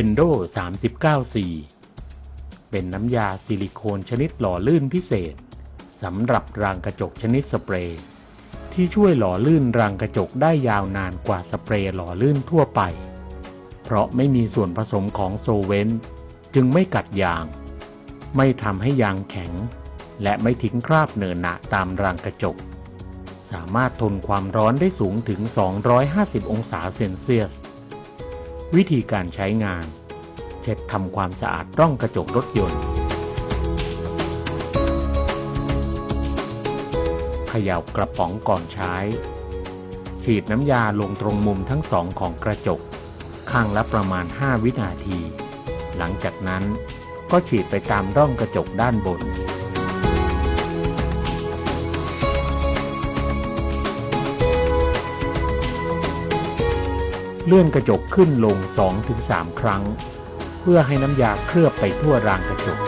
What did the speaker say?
Pendo 39C เป็นน้ำยาซิลิโคนชนิดหล่อลื่นพิเศษสำหรับรางกระจกชนิดสเปรย์ ที่ช่วยหล่อลื่นรางกระจกได้ยาวนานกว่าสเปรย์หล่อลื่นทั่วไป เพราะไม่มีส่วนผสมของโซเวนจึงไม่กัดยาง ไม่ทำให้ยางแข็ง และไม่ทิ้งคราบเนอะหนะตามรางกระจก สามารถทนความร้อนได้สูงถึง 250 องศาเซนเซียส วิธีการใช้งาน เช็ดทำความสะอาดร่องกระจกรถยนต์เขย่ากระป๋องก่อนใช้ ฉีดน้ำยาลงตรงมุมทั้งสองของกระจก ข้างละประมาณ 5 วินาที หลังจากนั้นก็ฉีดไปตามร่องกระจกด้านบน เลื่อนกระจกขึ้นลง 2-3 ครั้ง เพื่อให้น้ำยาเคลือบไปทั่วรางกระจก